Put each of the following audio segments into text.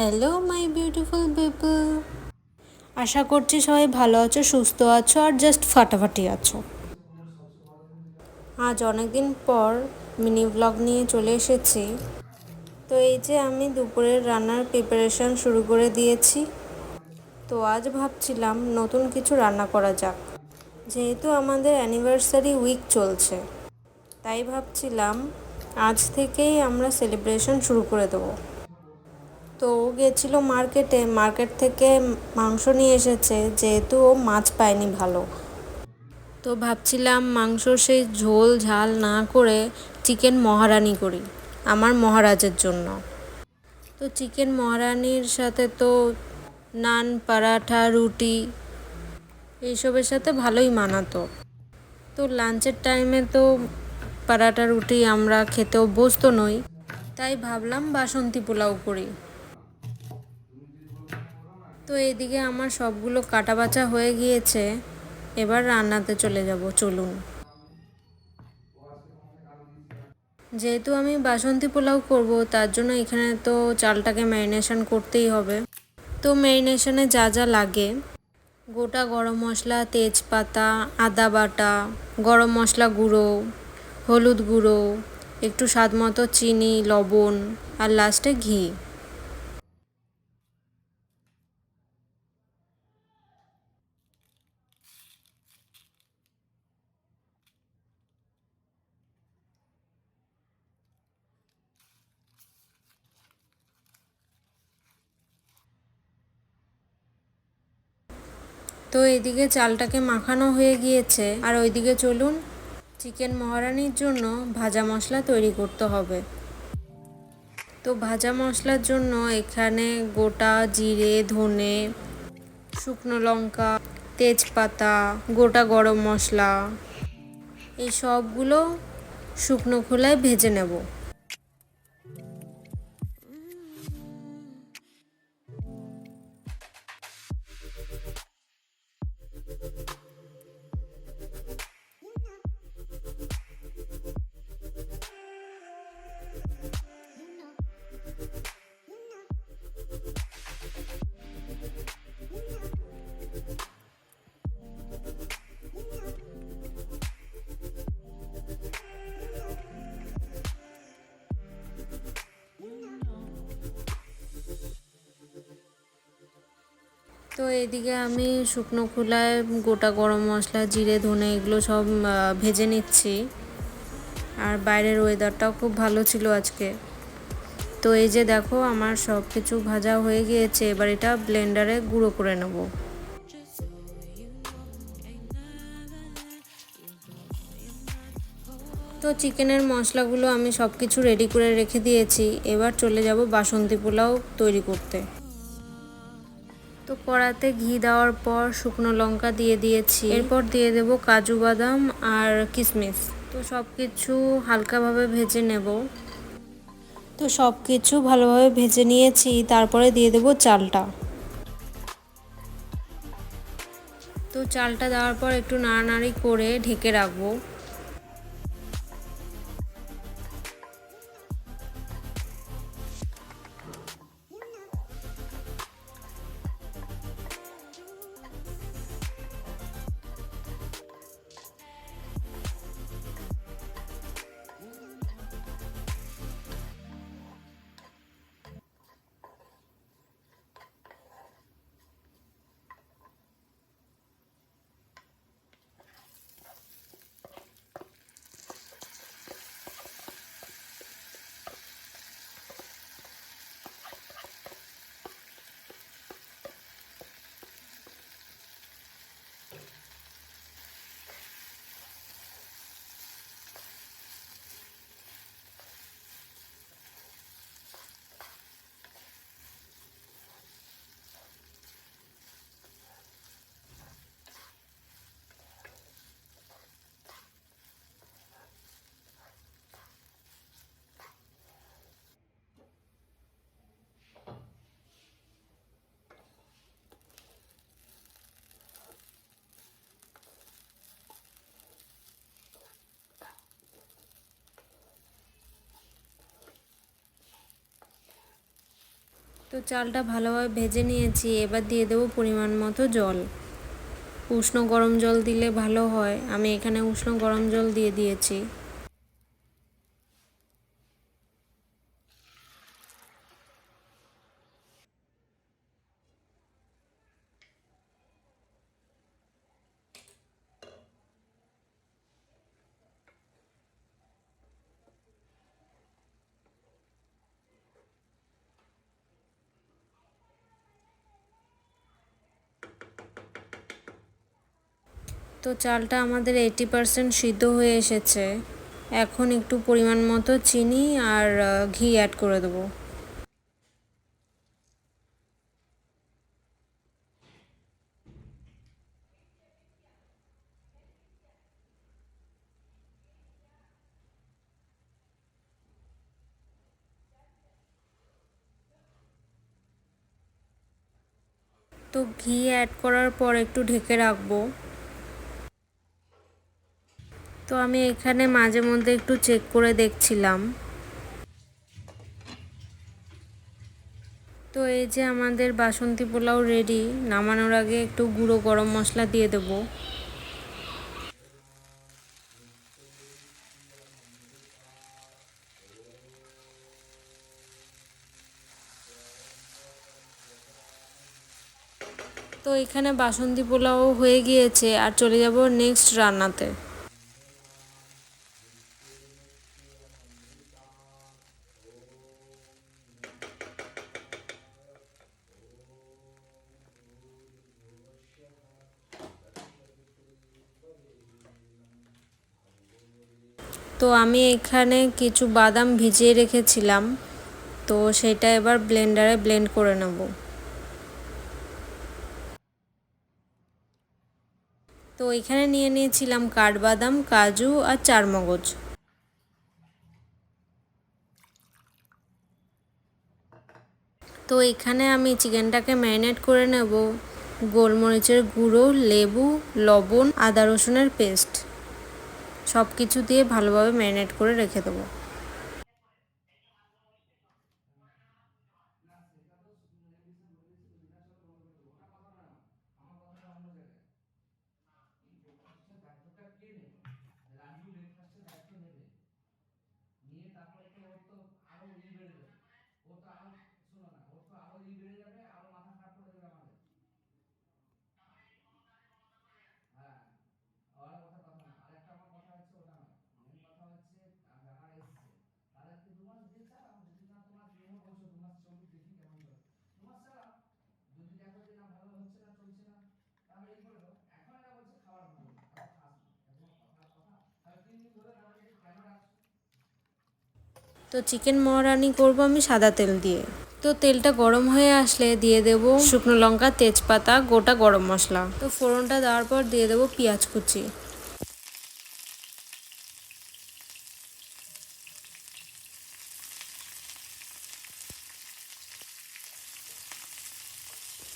Hello my beautiful people আশা করছি সবাই ভালো আছো, সুস্থ আছো, আর জাস্ট ফাটাফাটি আছো। আজ অনেক দিন পর মিনি ব্লগ নিয়ে চলে এসেছি। তো এই যে আমি দুপুরের রান্নার প্রিপারেশন শুরু করে দিয়েছি। তো আজ ভাবছিলাম নতুন কিছু রান্না করা যাক। যেহেতু আমাদের অ্যানিভার্সারি উইক চলছে, তাই ভাবছিলাম আজ থেকেই আমরা সেলিব্রেশন শুরু করে দেবো। তো ও গেছিল মার্কেটে, মার্কেট থেকে মাংস নিয়ে এসেছে, যেহেতু ও মাছ পায়নি ভালো। তো ভাবছিলাম মাংস সেই ঝোল ঝাল না করে চিকেন মহারানি করি, আমার মহারাজের জন্য। তো চিকেন মহারানির সাথে তো নান, পরাঠা, রুটি এইসবের সাথে ভালোই মানাতো। তো লাঞ্চের টাইমে তো পরাঠা, রুটি আমরা খেতে অভ্যস্ত নই, তাই ভাবলাম বাসন্তী পোলাও করি। তো এদিকে আমার সবগুলো কাটা বাছা হয়ে গিয়েছে। এবার রান্নাতে চলে যাব, চলুন। যেহেতু আমি বাসন্তী পোলাও করব, তার জন্য এখানে তো চালটাকে ম্যারিনেশন করতেই হবে। তো ম্যারিনেশনে যা যা লাগে, গোটা গরম মশলা, তেজপাতা, আদা বাটা, গরম মশলা গুঁড়ো, হলুদ গুঁড়ো, একটু স্বাদ মতো চিনি, লবণ, আর লাস্টে ঘি। তো এদিকে চালটাকে মাখানো হয়ে গিয়েছে। আর ওইদিকে চলুন, চিকেন মহারানির জন্য ভাজা মশলা তৈরি করতে হবে। তো ভাজা মশলার জন্য এখানে গোটা জিরে, ধনে, শুকনো লঙ্কা, তেজপাতা, গোটা গরম মশলা, এই সবগুলো শুকনো খোলায় ভেজে নেব। তো এদিকে আমি শুকনো খোলায় গোটা গরম মশলা, জিরে, ধনে এগুলো সব ভেজে নিচ্ছি। আর বাইরের ওয়েদারটাও খুব ভালো ছিল আজকে। তো এই যে দেখো, আমার সব কিছু ভাজা হয়ে গিয়েছে, এবার এটা ব্লেন্ডারে গুঁড়ো করে নেব। তো চিকেনের মশলাগুলো আমি সব কিছু রেডি করে রেখে দিয়েছি। এবার চলে যাব বাসন্তী পোলাও তৈরি করতে। তো কড়াতে ঘি দেওয়ার পর শুকনো লঙ্কা দিয়ে দিয়েছি। এরপর দিয়ে দেব কাজু বাদাম আর কিশমিশ তো সব কিছু হালকাভাবে ভেজে নেব। তো সব কিছু ভালোভাবে ভেজে নিয়েছি। তারপরে দিয়ে দেব চালটা। তো চালটা দেওয়ার পর একটু নাড়ানাড়ি করে ঢেকে রাখব। তো চালটা ভালোভাবে ভেজে নিয়েছি, এবার দিয়ে দেবো পরিমাণ মতো জল। উষ্ণ গরম জল দিলে ভালো হয়। আমি এখানে উষ্ণ গরম জল দিয়ে দিয়েছি। তো চালটা আমাদের এইটি পারসেন্ট সিদ্ধ হয়ে এসেছে। এখন একটু পরিমাণ মতো চিনি আর ঘি অ্যাড করে দেবো। তো ঘি অ্যাড করার পর একটু ঢেকে রাখব। তো আমি এখানে মাঝে মধ্যে একটু চেক করে দেখছিলাম। তো এই যে আমাদের বাসন্তী পোলাও রেডি নামানোর আগে একটু গুঁড়ো গরম মশলা দিয়ে দেবো। তো এখানে বাসন্তী পোলাও হয়ে গিয়েছে, আর চলে যাব নেক্সট রান্নাতে। তো আমি এখানে কিছু বাদাম ভিজিয়ে রেখেছিলাম। তো সেটা এবার ব্লেন্ডারে ব্লেন্ড করে নেব। তো এখানে নিয়ে নিয়েছিলাম কাঠবাদাম, কাজু আর চারমগজ। তো এখানে আমি চিকেনটাকে ম্যারিনেট করে নেব। গোলমরিচের গুঁড়ো, লেবু, লবণ, আদা রসুনের পেস্ট। সব কিছু দিয়ে ভালোভাবে ম্যারিনেট করে রেখে দেবো। তো চিকেন মহারানি করব আমি সাদা তেল দিয়ে। তো তেলটা গরম হয়ে আসলে দিয়ে দেব শুকনো লঙ্কা, তেজপাতা, গোটা গরম মশলা। তো ফোড়নটা দেওয়ার পর দিয়ে দেবো পেঁয়াজ কুচি।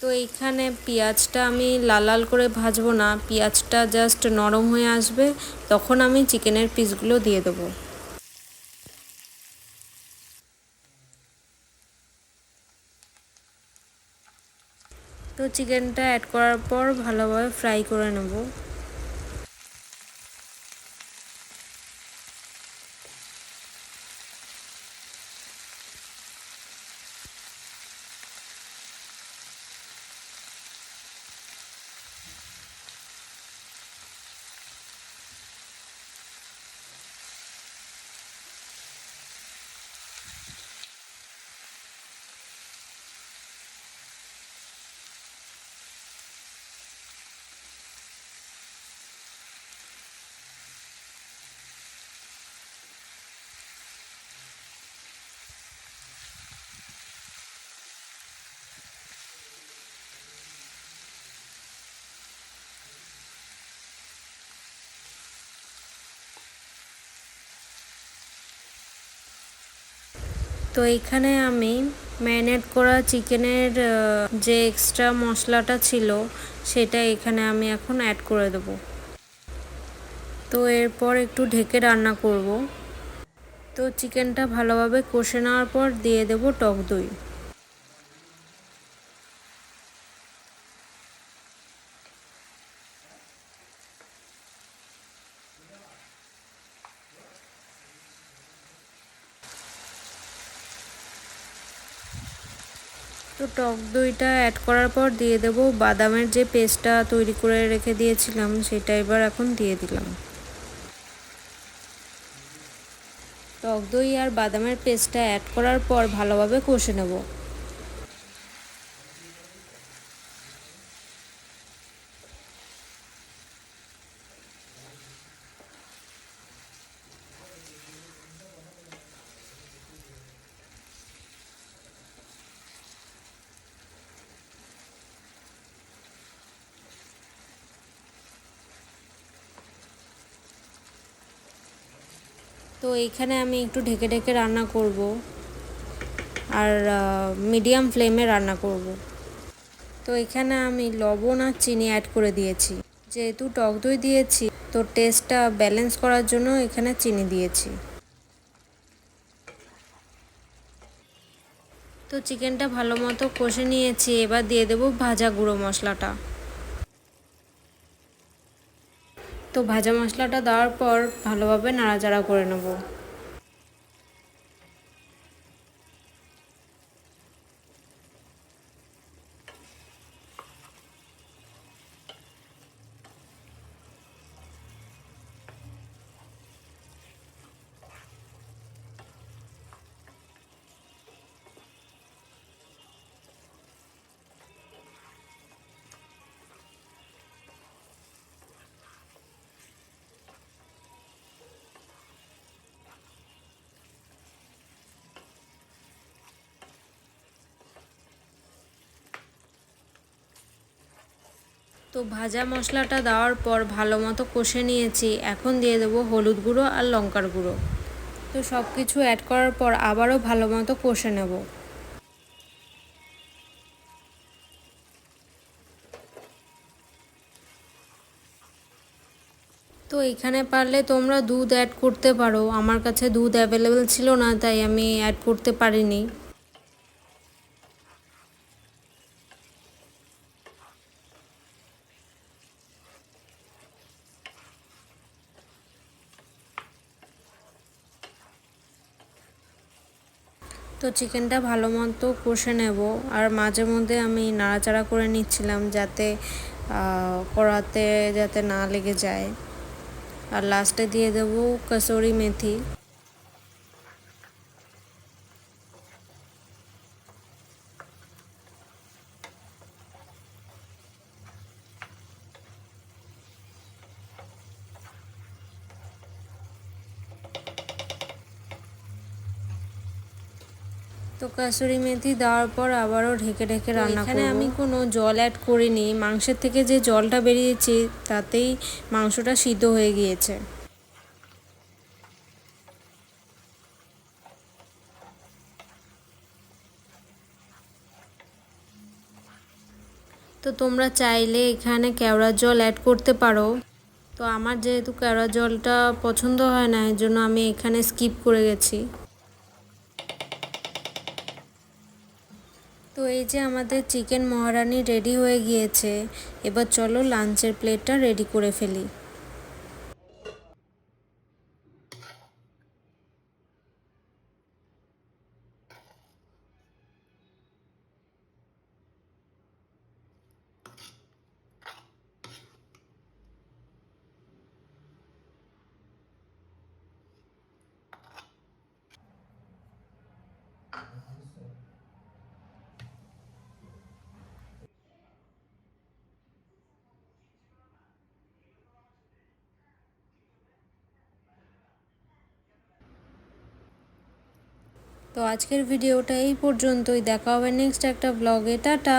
তো এইখানে পেঁয়াজটা আমি লাল লাল করে ভাজবো না, পেঁয়াজটা জাস্ট নরম হয়ে আসবে, তখন আমি চিকেনের পিসগুলো দিয়ে দেবো। তো চিকেনটা অ্যাড করার পর ভালোভাবে ফ্রাই করে নেব। তো এখানে আমি ম্যারিনেট করা চিকেনের যে এক্সট্রা মশলাটা ছিল, সেটা এখানে আমি এখন অ্যাড করে দেব। তো এরপর একটু ঢেকে রান্না করব। তো চিকেনটা ভালোভাবে কষে নেওয়ার পর দিয়ে দেব টক দই। তো টক দইটা অ্যাড করার পর দিয়ে দেব। বাদামের যে পেস্টটা তৈরি করে রেখে দিয়েছিলাম, সেটা এবার এখন দিয়ে দিলাম। টক দই আর বাদামের পেস্টটা অ্যাড করার পর ভালোভাবে কষে নেব। তো এইখানে আমি একটু ঢেকে ঢেকে রান্না করব আর মিডিয়াম ফ্লেমে রান্না করব। তো এখানে আমি লবণ আর চিনি অ্যাড করে দিয়েছি। যেহেতু টক দই দিয়েছি, তো টেস্টটা ব্যালেন্স করার জন্য এখানে চিনি দিয়েছি। তো চিকেনটা ভালো মতো কষে নিয়েছি, এবার দিয়ে দেবো ভাজা গুঁড়ো মশলাটা। তো ভাজা মশলাটা দেওয়ার পর ভালোভাবে নাড়াচাড়া করে নেব। তো ভাজা মশলাটা দেওয়ার পর ভালো মতো কষে নিয়েছি। এখন দিয়ে দেবো হলুদ গুঁড়ো আর লঙ্কার গুঁড়ো। তো সব কিছু অ্যাড করার পর আবারও ভালো মতো কষে নেব। তো এখানে পারলে তোমরা দুধ অ্যাড করতে পারো। আমার কাছে দুধ অ্যাভেলেবেল ছিল না, তাই আমি অ্যাড করতে পারিনি। তো চিকেনটা ভালো মতো কষে নেব। আর মাঝে মধ্যে আমি নাড়াচাড়া করে নিচ্ছিলাম যাতে কড়াতে যাতে না লেগে যায়। আর লাস্টে দিয়ে দেবো কসুরি মেথি। কাসুরি মেথি দেওয়ার পর আবারও ঢেকে ঢেকে রান্না এখানে আমি কোনো জল অ্যাড করিনি। মাংসের থেকে যে জলটা বেরিয়েছে তাতেই মাংসটা সিদ্ধ হয়ে গিয়েছে। তো তোমরা চাইলে এখানে কেওড়ার জল অ্যাড করতে পারো। তো আমার যেহেতু কেওড়ার জলটা পছন্দ হয় না এর জন্য আমি এখানে স্কিপ করে গেছি। তো এই যে আমাদের চিকেন মহারানি রেডি হয়ে গিয়েছে, এবার চলো লাঞ্চের প্লেটটা রেডি করে ফেলি। তো আজকের ভিডিওটা এই পর্যন্তই। দেখা হবে নেক্সট একটা ব্লগে টাটা!